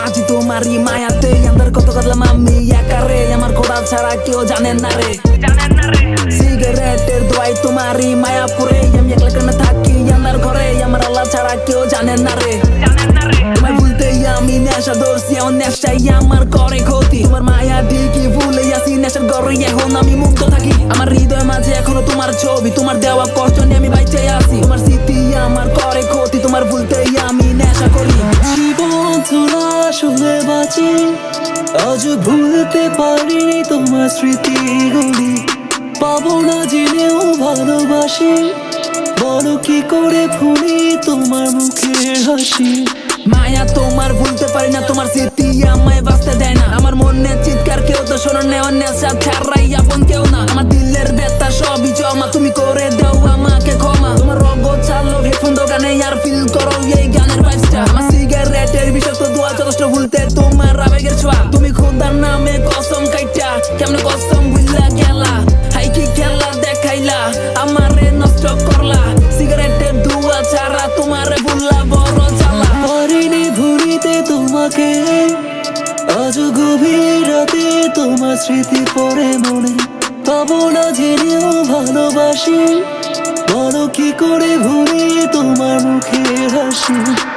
বাঁচি তোমারই মায়াতে আমার কত করলাম আমি একারে আমার কোড়া ছাড়া কেউ জানেন না রে। সিগারেটের দোয়াই তোমারই মায়াপুরে আমি একলা কেন থাকি আমার ঘরে? আমার আল্লাহ ছাড়া কেউ জানেন না রে। তোমায় ভুলতেই আমি নেশা ধরছি, আমার নেশাই আমার করে ক্ষতি। তোমার মায়া ঠিকই ভুলে আসি নেশার ঘরে এখন আমি মুক্ত থাকি। আমার হৃদয় মাঝে এখনও তোমার ছবি, তোমার দেওয়া কষ্ট নিয়ে আমি বাইচে আসি তোমার শুনে বাঁচি। আজ ভুলতে পারিনি তোমার স্মৃতি স্মৃতিগুলি পাবো না জেনেও ভালোবাসি। বলো কি করে ভুলি তোমার মুখের হাসি? মায়া তোমার ভুলতে পারি না, তোমার স্মৃতি আমায় বাঁচতে দেয় না। আমার মনে চিৎকার কেউ তো শোনো নে অন্যের সাথে ছাড়াই আপন দোয়া ভুলতে তোমার আবেগের ছোঁয়া। তুমি খোদার নামে কসম কাইটা। কেমনে কসম গেলা? হাই কি খেলা দেখাইলা? আমারে নষ্ট করলা। সিগারেটের ধোয়া ছাড়া তোমারে ভুললা, বড় জ্বালা। পারিনি ভুলিতে তোমাকে, আজ গভীর রাতে তোমার স্মৃতি পড়ে মনে। পাবো না জেনেও ভালোবাসি। বলো কি করে ভুলি তোমার মুখে হাসি?